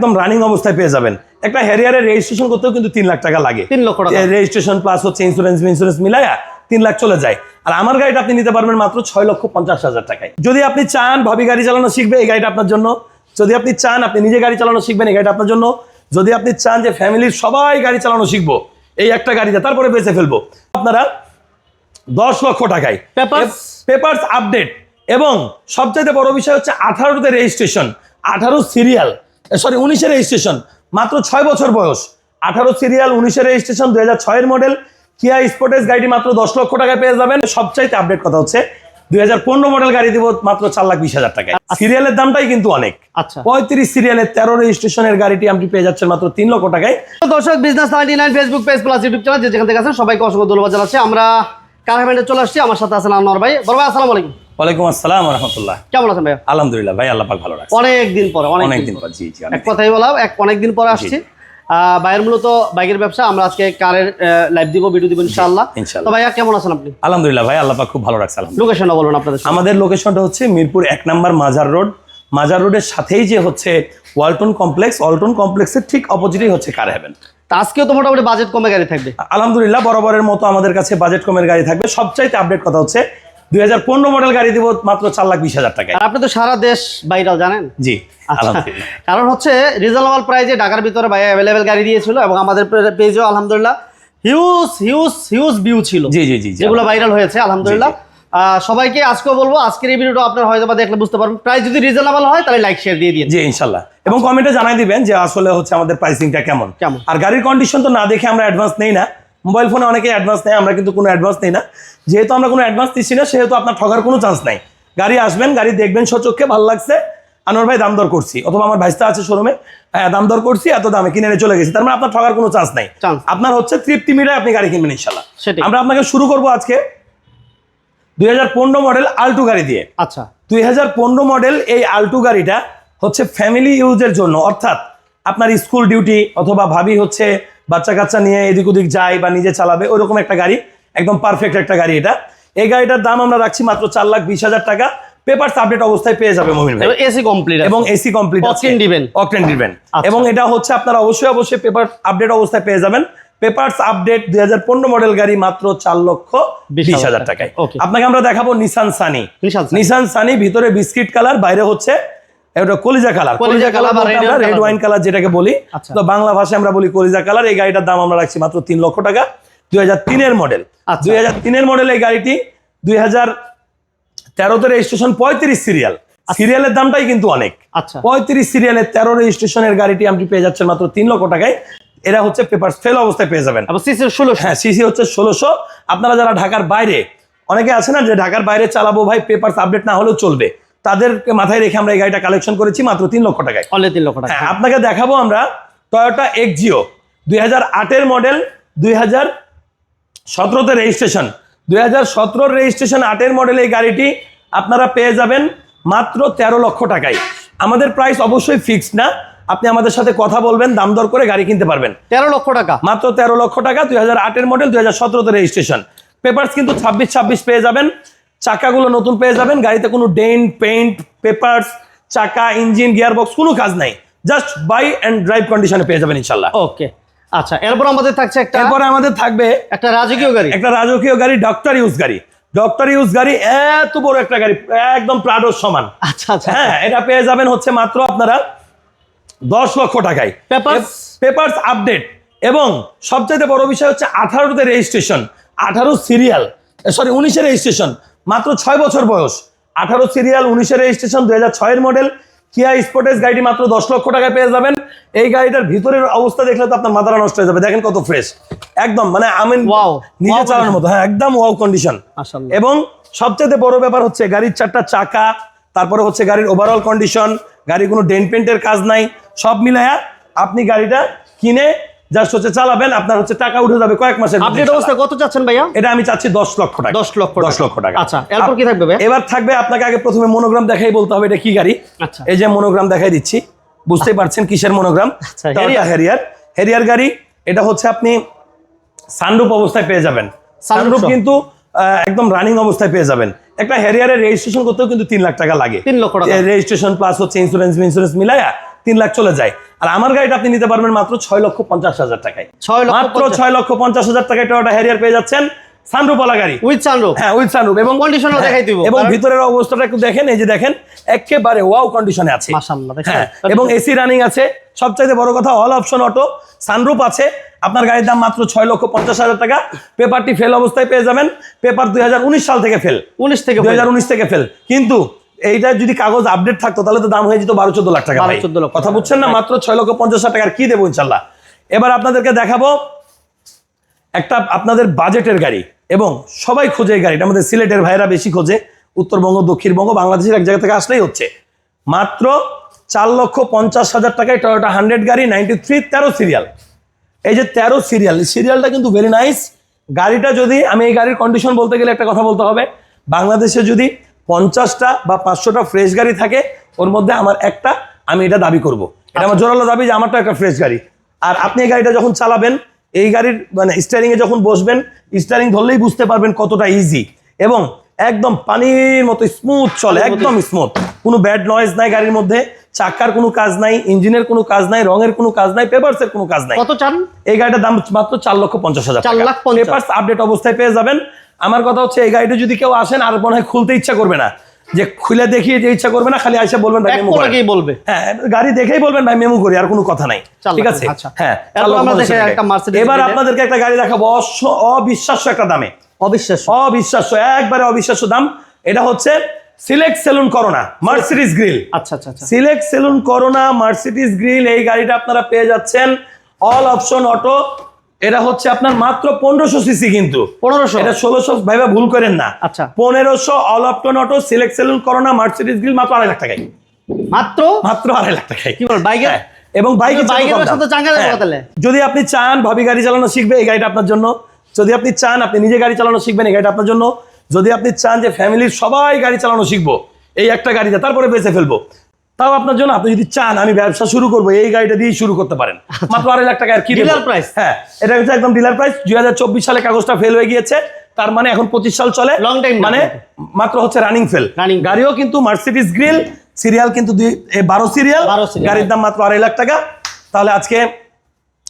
একদম রানিং অবস্থায় পেয়ে যাবেন। একটা হ্যারিয়ারের রেজিস্ট্রেশন করতেও কিন্তু তিন লাখ টাকা লাগে। তিন লক্ষ টাকা। রেজিস্ট্রেশন প্লাস হচ্ছে ইন্স্যুরেন্স ইন্স্যুরেন্স মিলায়া তিন লাখ চলে যায়। আর আমার গাড়িটা আপনি নিতে পারবেন মাত্র ছয় লক্ষ পঞ্চাশ হাজার টাকায়। যদি আপনি চান ভাবি গাড়ি চালানো শিখবে এই গাড়িটা আপনার জন্য। যদি আপনি চান আপনি নিজে গাড়ি চালানো শিখবেন এই গাড়িটা আপনার জন্য। যদি আপনি চান যে ফ্যামিলির সবাই গাড়ি চালানো শিখব এই একটা গাড়িতে তারপরে বেঁচে ফেলব। আপনারা দশ লক্ষ টাকায়? পেপারস আপডেট এবং সবচাইতে বড় বিষয় হচ্ছে আঠারোতে রেজিস্ট্রেশন আঠারো সিরিয়াল সরি উনিশের রেজিস্ট্রেশন মাত্র ছয় বছর বয়স। আঠারো সিরিয়াল উনিশের রেজিস্ট্রেশন দুই হাজার ছয়ের মডেল কিয়া স্পোর্টেস গাড়িটি মাত্র দশ লক্ষ টাকায় পেয়ে যাবেন। সবচাইতে আপডেট কথা হচ্ছে দুই হাজার পনেরো মডেল গাড়ি দিব মাত্র চার লাখ বিশ হাজার টাকায়। সিরিয়ালের দামটাই কিন্তু অনেক। আচ্ছা। পঁয়ত্রিশ সিরিয়ালের তেরো রেজিস্ট্রেশনের গাড়িটি আপনি পেয়ে যাচ্ছেন মাত্র তিন লক্ষ টাকায়। দর্শক business ninety nine Facebook page plus YouTube channel যেখান থেকে আছেন সবাইকে অসংখ্য ধন্যবাদ জানাচ্ছি। আমরা কারহামেন্টে চলে আসছি। আমার সাথে আছেন আনোয়ার ভাই। বড় ভাই আসসালামু আলাইকুম। ওয়ালাইকুম আসসালাম রহমতুল্লাহ কেমন আছেন ভাই আলহামদুলিল্লাহ ভাই আল্লাহ পাক ভালো রাখছে। অনেক পরে অনেকদিন পর। জি জি এক কথাই বললাম এক অনেক পরে আসছি। ভাইয়ের মূলত বাইকের ব্যবসা আমরা আজকে কারের লাইভ দিব ভিডিও দিব ইনশাআল্লাহ। ইনশাআল্লাহ। তো ভাইয়া কেমন আছেন আপনি? আলহামদুলিল্লাহ ভাই আল্লাহ পাক খুব ভালো রাখছে আলহামদুলিল্লাহ। লোকেশনটা বলুন আপনাদের আমাদের লোকেশনটা হচ্ছে মিরপুর এক নাম্বার মাজার রোড। মাজার রোডের সাথেই যে হচ্ছে ওয়ালটন কমপ্লেক্স ওয়ালটন কমপ্লেক্সের ঠিক অপোজিটেই হচ্ছে কার হেভেন তা আজকেও তো মোটামুটি বাজেট কমে গাড়ি থাকবে। আলহামদুলিল্লাহ বরাবরের মতো আমাদের কাছে বাজেট কমের গাড়ি থাকবে। সবচাইতে আপডেট কথা হচ্ছে দুই হাজার পনেরো মডেল গাড়ি দিব মাত্র চার লাখ বিশ হাজার আর আপনি তো সারা দেশ ভাইরাল জানেন? জি আচ্ছা কারণ হচ্ছে রিজনেবল প্রাইজে ঢাকার ভিতরে অ্যাভেলেবেল গাড়ি দিয়েছিল এবং আমাদের পেজেও আলহামদুলিল্লাহ হিউজ হিউজ হিউজ ভিউ ছিল। জি জি জি যেগুলো ভাইরাল হয়েছে আলহামদুলিল্লাহ। সবাইকে আজকেও বলব আজকের এই ভিডিওটা আপনার হয়তো বা দেখলে বুঝতে পারবেন। প্রাইস যদি রিজনেবল হয় তাহলে লাইক শেয়ার দিয়ে দিন। জি ইনশাল্লাহ। এবং কমেন্টে জানাই দিবেন যে আসলে হচ্ছে আমাদের প্রাইসিংটা কেমন। কেমন? আর গাড়ির কন্ডিশন তো না দেখে আমরা অ্যাডভান্স নেই না। মোবাইল ফোনে অনেকে অ্যাডভান্স নেয় আমরা কিন্তু কোনো অ্যাডভান্স নেই না। যেহেতু আমরা কোনো অ্যাডভান্স দিচ্ছি না সেহেতু আপনার ঠগার কোনো চান্স নাই। গাড়ি আসবেন গাড়ি দেখবেন সচক্ষে ভালো লাগছে। আনোয়ার ভাই দাম দর করছি। অথবা আমার ভাইস্তা আছে শোরুমে দাম দর করছি এত দামে কিনে চলে গেছি। তার মানে আপনার ঠগার কোনো চান্স নাই। আপনার হচ্ছে তৃপ্তি মিটায় আপনি গাড়ি কিনবেন ইনশাল্লাহ। আমরা আপনাকে শুরু করব আজকে দুই হাজার পনেরো মডেল আলটু গাড়ি দিয়ে। আচ্ছা। দুই হাজার পনেরো মডেল এই আলটু গাড়িটা হচ্ছে ফ্যামিলি ইউজের জন্য। অর্থাৎ আপনার স্কুল ডিউটি অথবা ভাবি হচ্ছে বাচ্চা কাচ্চা নিয়ে এদিক ওদিক যায় বা নিজে চালাবে ওইরকম একটা গাড়ি একদম পারফেক্ট একটা গাড়ি এটা। এই গাড়িটার দাম আমরা রাখছি মাত্র চার লাখ বিশ হাজার টাকা। পেপার আপডেট অবস্থায় পেয়ে যাবে মমিন ভাই। এসি কমপ্লিট এবং AC complete Octane driven। Octane দিবেন। এবং এটা হচ্ছে আপনারা অবশ্যই অবশ্যই পেপার আপডেট অবস্থায় পেয়ে যাবেন। পেপারস আপডেট দুই হাজার পনেরো মডেল গাড়ি মাত্র চার লক্ষ বিশ হাজার টাকায়. আপনাকে আমরা দেখাবো Nissan Sunny Nissan Nissan Sunny ভিতরে বিস্কিট কালার বাইরে হচ্ছে এটা কলিজা কালার কলিজা কালার রেড ওয়াইন কালার যেটাকে বলি। আচ্ছা। তো বাংলা ভাষায় আমরা বলি কলিজা কালার এই গাড়িটার দাম আমরা রাখছি মাত্র তিন লক্ষ টাকা। দুই হাজার তিনের মডেল আচ্ছা। দুই হাজার তিনের মডেল এই গাড়িটি দুই হাজার তেরোতে রেজিস্ট্রেশন পঁয়ত্রিশ সিরিয়াল সিরিয়ালের দামটাই কিন্তু অনেক। আচ্ছা। পঁয়ত্রিশ সিরিয়ালের তেরো রেজিস্ট্রেশনের গাড়িটি আপনি পেয়ে যাচ্ছেন মাত্র তিন লক্ষ টাকায়। এরা হচ্ছে পেপার ফেল অবস্থায় পেয়ে যাবেন। সিসি ষোলোশো। হ্যাঁ সিসি হচ্ছে ষোলোশো। আপনারা যারা ঢাকার বাইরে অনেকে আছে না যে ঢাকার বাইরে চালাবো ভাই পেপার আপডেট না হলেও চলবে। তাদেরকে মাথায় রেখে আমরা এই গাড়িটা কালেকশন করেছি মাত্র তিন লক্ষ টাকায়। অনলি তিন লক্ষ টাকা। হ্যাঁ আপনাকে দেখাবো আমরা টয়োটা এক্সিও দুই হাজার আটের মডেল দুই হাজার সতেরোতে রেজিস্ট্রেশন দুই হাজার সতেরোর রেজিস্ট্রেশন আটের মডেল এই গাড়িটি আপনারা পেয়ে যাবেন মাত্র তেরো লক্ষ টাকায়। আমাদের প্রাইস অবশ্যই ফিক্সড না। আপনি আমাদের সাথে কথা বলবেন দাম দর করে গাড়ি কিনতে পারবেন। তেরো লক্ষ টাকা। মাত্র তেরো লক্ষ টাকা দুই হাজার আটের মডেল দুই হাজার সতেরোতে রেজিস্ট্রেশন পেপারস কিন্তু ছাব্বিশ ছাব্বিশ পেয়ে যাবেন। চাকাগুলো নতুন পেয়ে যাবেন গাড়িতে কোনো ডেন্ট পেন্ট পেপারস চাকা ইঞ্জিন গিয়ার বক্স কোনো কাজ নাই। জাস্ট বাই অ্যান্ড ড্রাইভ কন্ডিশনে পেয়ে যাবেন ইনশাল্লাহ ওকে আচ্ছা এরপর আমাদের থাকছে একটা এরপরে আমাদের থাকবে একটা রাজকীয় গাড়ি। একটা রাজকীয় গাড়ি ডক্টর ইউজ গাড়ি। ডক্টর ইউজ গাড়ি এত বড় একটা গাড়ি একদম প্রাডোর সমান। আচ্ছা আচ্ছা হ্যাঁ এটা পেয়ে যাবেন হচ্ছে মাত্র আপনারা দশ লক্ষ টাকায়। Papers? পেপারস আপডেট এবং সবচাইতে বড় বিষয় হচ্ছে আঠারোতে রেজিস্ট্রেশন আঠারো সিরিয়াল সরি উনিশের রেজিস্ট্রেশন মাত্র ছয় বছর বয়স। আঠারো সিরিয়াল উনিশের রেজিস্ট্রেশন দু হাজার ছয়ের মডেল কিয়া স্পোর্টেস গাড়িটি মাত্র দশ লক্ষ টাকায় পেয়ে যাবেন। এই গাড়িটার ভিতরের অবস্থা দেখলে তো আপনার মাথাটা নষ্ট হয়ে যাবে। দেখেন কত ফ্রেশ একদম মানে আমি নিজে চালানোর মতো। হ্যাঁ একদম ওয়াও কন্ডিশন। এবং সবচেয়ে বড় ব্যাপার হচ্ছে গাড়ির চারটা চাকা তারপরে হচ্ছে গাড়ির ওভারঅল কন্ডিশন গাড়ি কোনো ডেন্ট পেন্টের কাজ নাই। সব মিলায়া আপনি গাড়িটা কিনে জাস্ট হচ্ছে চালাবেন আপনার হচ্ছে টাকা উঠে যাবে কয়েক মাসের আপডেট অবস্থা কত চাচ্ছেন ভাইয়া? এটা আমি চাচ্ছি দশ লক্ষ টাকা। দশ লক্ষ দশ লক্ষ টাকা। আচ্ছা এরপর কি থাকবে এবার থাকবে আপনাকে আগে প্রথমে মনোগ্রাম দেখাই বলতে হবে এটা কি গাড়ি। আচ্ছা। এই যে মনোগ্রাম দেখাই দিচ্ছি। বুঝতেই পারছেন কিসের মনোগ্রাম হেরিয়ার হেরিয়ার গাড়ি এটা হচ্ছে আপনি সানরুপ অবস্থায় পেয়ে যাবেন। সানরুপ। কিন্তু একদম রানিং অবস্থায় পেয়ে যাবেন। একটা হেরিয়ারের রেজিস্ট্রেশন করতেও কিন্তু তিন লাখ টাকা লাগে। তিন লক্ষ টাকা। রেজিস্ট্রেশন প্লাস হচ্ছে ইন্স্যুরেন্স ইন্স্যুরেন্স মিলায়া তিন লাখ চলে যায়। আর আমার গাড়িটা আপনি নিতে পারবেন মাত্র ছয় লক্ষ পঞ্চাশ হাজার টাকায়। মাত্র ছয় লক্ষ পঞ্চাশ হাজার টাকায় টয়োটা হ্যারিয়ার পেয়ে যাচ্ছেন সানরুপওয়ালা গাড়ি। উইথ সানরুফ হ্যাঁ উইথ এবং হ্যাঁ, দেখাই দিব। এবং ভিতরের অবস্থাটা একটু দেখেন এই যে দেখেন একেবারে ওয়াও কন্ডিশনে আছে। হ্যাঁ এবং এসি রানিং আছে। সবচাইতে বড় কথা অল অপশন অটো সানরুপ আছে। আপনার গাড়ির দাম মাত্র ছয় লক্ষ পঞ্চাশ হাজার টাকা। পেপারটি ফেল অবস্থায় পেয়ে যাবেন। পেপার দুই হাজার উনিশ সাল থেকে ফেল উনিশ থেকে দু হাজার উনিশ থেকে ফেল কিন্তু এইটা যদি কাগজ আপডেট থাকতো তাহলে তো দাম হয়ে যেত বারো চোদ্দ লাখ টাকা 12 ভাই। 14 লক্ষ কথা বুঝছেন না? মাত্র ছয় লক্ষ পঞ্চাশ হাজার টাকার কি দেবো ইনশাল্লাহ? এবার আপনাদেরকে দেখাবো একটা আপনাদের বাজেটের গাড়ি এবং সবাই খোঁজে এই গাড়িটা। আমাদের সিলেটের ভাইরা বেশি খোঁজে। উত্তরবঙ্গ দক্ষিণবঙ্গ বাংলাদেশের এক জায়গা থেকে আসলেই হচ্ছে। মাত্র চার লক্ষ পঞ্চাশ হাজার টাকায় টয়োটা হান্ড্রেড গাড়ি নাইনটি থ্রি তেরো সিরিয়াল এই যে তেরো সিরিয়াল সিরিয়ালটা কিন্তু ভেরি নাইস গাড়িটা যদি আমি এই গাড়ির কন্ডিশন বলতে গেলে একটা কথা বলতে হবে। বাংলাদেশে যদি পঞ্চাশটা বা পাঁচশোটা ফ্রেশ গাড়ি থাকে ওর মধ্যে আমার একটা আমি এটা দাবি করব। এটা আমার জোরালো দাবি যে আমারটা একটা ফ্রেশ গাড়ি। আর আপনি এই গাড়িটা যখন চালাবেন এই গাড়ির মানে স্টারিং এ যখন বসবেন স্টারিং ধরলেই বুঝতে পারবেন কতটা ইজি এবং একদম পানির মতো স্মুথ চলে একদম স্মুথ কোনো ব্যাড নয়েজ নাই গাড়ির মধ্যে চাকার কোনো কাজ নাই ইঞ্জিনের কোনো কাজ নাই রঙের কোনো কাজ নাই পেপারসের কোনো কাজ নাই। কত চান? এই গাড়িটার দাম মাত্র চার লক্ষ পঞ্চাশ হাজার। পেপারস আপডেট অবস্থায় পেয়ে যাবেন। আমার কথা হচ্ছে এই গাড়িটা যদি কেউ আসেন আর মনে হয় খুলতে ইচ্ছা করবে না। যে খুলে দেখিয়ে যে ইচ্ছা করবে না খালি আইসা বলবেন ভাই মেমো করেন। বলবে। হ্যাঁ গাড়ি দেখেই বলবেন ভাই মেমো করি আর কোনো কথা নাই। ঠিক আছে? আচ্ছা। হ্যাঁ এবার আপনাদেরকে একটা গাড়ি দেখাবো অবিশ্বাস্য একটা দামে। অবিশ্বাস্য। অবিশ্বাস্য একবারে অবিশ্বাস্য দাম। এটা হচ্ছে select saloon Corona Mercedes grill আচ্ছা আচ্ছা আচ্ছা। Select saloon Corona Mercedes grill এই গাড়িটা আপনারা পেয়ে যাচ্ছেন। অল অপশন অটো এটা হচ্ছে আপনার মাত্র পনেরোশো সিসি কিন্তু। পনেরোশো? এটা ষোলোশো ভাইবা ভুল করেন না। আচ্ছা। পনেরোশো all option auto select saloon Corona Mercedes grill মাত্র আড়াই লাখ টাকায়। মাত্র? মাত্র আড়াই লাখ টাকায়। কি বল বাইকের? হ্যাঁ, এবং বাইকে তাহলে? যদি আপনি চান ভাবি গাড়ি চালানো শিখবে এই গাড়িটা আপনার জন্য। যদি আপনি চান আপনি নিজে গাড়ি চালানো শিখবেন এই গাড়িটা আপনার জন্য। যদি আপনি চান যে ফ্যামিলির সবাই গাড়ি চালানো শিখব এই একটা গাড়িতে তারপরে বেঁচে ফেলব। তাও আপনার জন্য আপনি যদি চান আমি ব্যবসা শুরু করব এই গাড়িটা দিয়ে শুরু করতে পারেন। মাত্র আড়াই লাখ টাকা আর কি ডিলার প্রাইস হ্যাঁ এটা হচ্ছে একদম ডিলার প্রাইস দুই হাজার চব্বিশ সালে কাগজটা ফেল হয়ে গিয়েছে তার মানে এখন পঁচিশ সাল চলে। লং টাইম মানে মাত্র হচ্ছে রানিং ফেল। গাড়িও কিন্তু মার্সিডিস গ্রিল সিরিয়াল কিন্তু দুই এ, বারো সিরিয়াল 12 গাড়ির দাম মাত্র আড়াই লাখ টাকা। তাহলে আজকে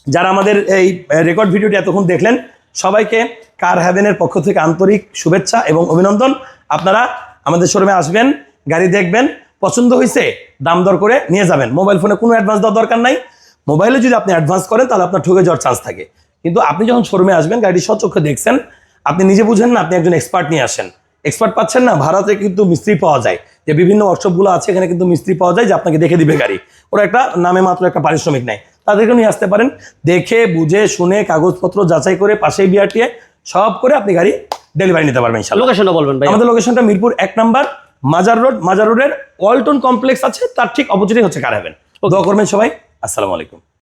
যারা আমাদের এই রেকর্ড ভিডিওটি এতক্ষণ দেখলেন সবাইকে কার হ্যাভেনের পক্ষ থেকে আন্তরিক শুভেচ্ছা এবং অভিনন্দন। আপনারা আমাদের শোরুমে আসবেন গাড়ি দেখবেন পছন্দ হয়েছে দাম দর করে নিয়ে যাবেন। মোবাইল ফোনে কোনো অ্যাডভান্স দেওয়ার দরকার নাই। মোবাইলে যদি আপনি অ্যাডভান্স করেন তাহলে আপনার ঠকে যাওয়ার চান্স থাকে। কিন্তু আপনি যখন শোরুমে আসবেন গাড়ি সচক্ষে দেখছেন আপনি নিজে বুঝেন না আপনি একজন এক্সপার্ট নিয়ে আসেন। এক্সপার্ট পাচ্ছেন না ভারতে কিন্তু মিস্ত্রি পাওয়া যায়। যে বিভিন্ন ওয়ার্কশপগুলো আছে এখানে কিন্তু মিস্ত্রি পাওয়া যায় যে আপনাকে দেখে দিবে গাড়ি। ওরা একটা নামে মাত্র একটা পারিশ্রমিক নেয়। তাদেরকে নিয়ে আসতে পারেন। দেখে বুঝে শুনে কাগজপত্র যাচাই করে পাশেই বিআরটিএ সব করে আপনি গাড়ি ডেলিভারি নিতে পারবেন লোকেশনটা বলবেন ভাই আমাদের লোকেশনটা মিরপুর এক নাম্বার। মাজার রোড মাজার রোডের ওয়ালটন কমপ্লেক্স আছে তার ঠিক অপোজিটে হচ্ছে কার হ্যাভেন দোয়া করবেন সবাই। আসসালামু আলাইকুম।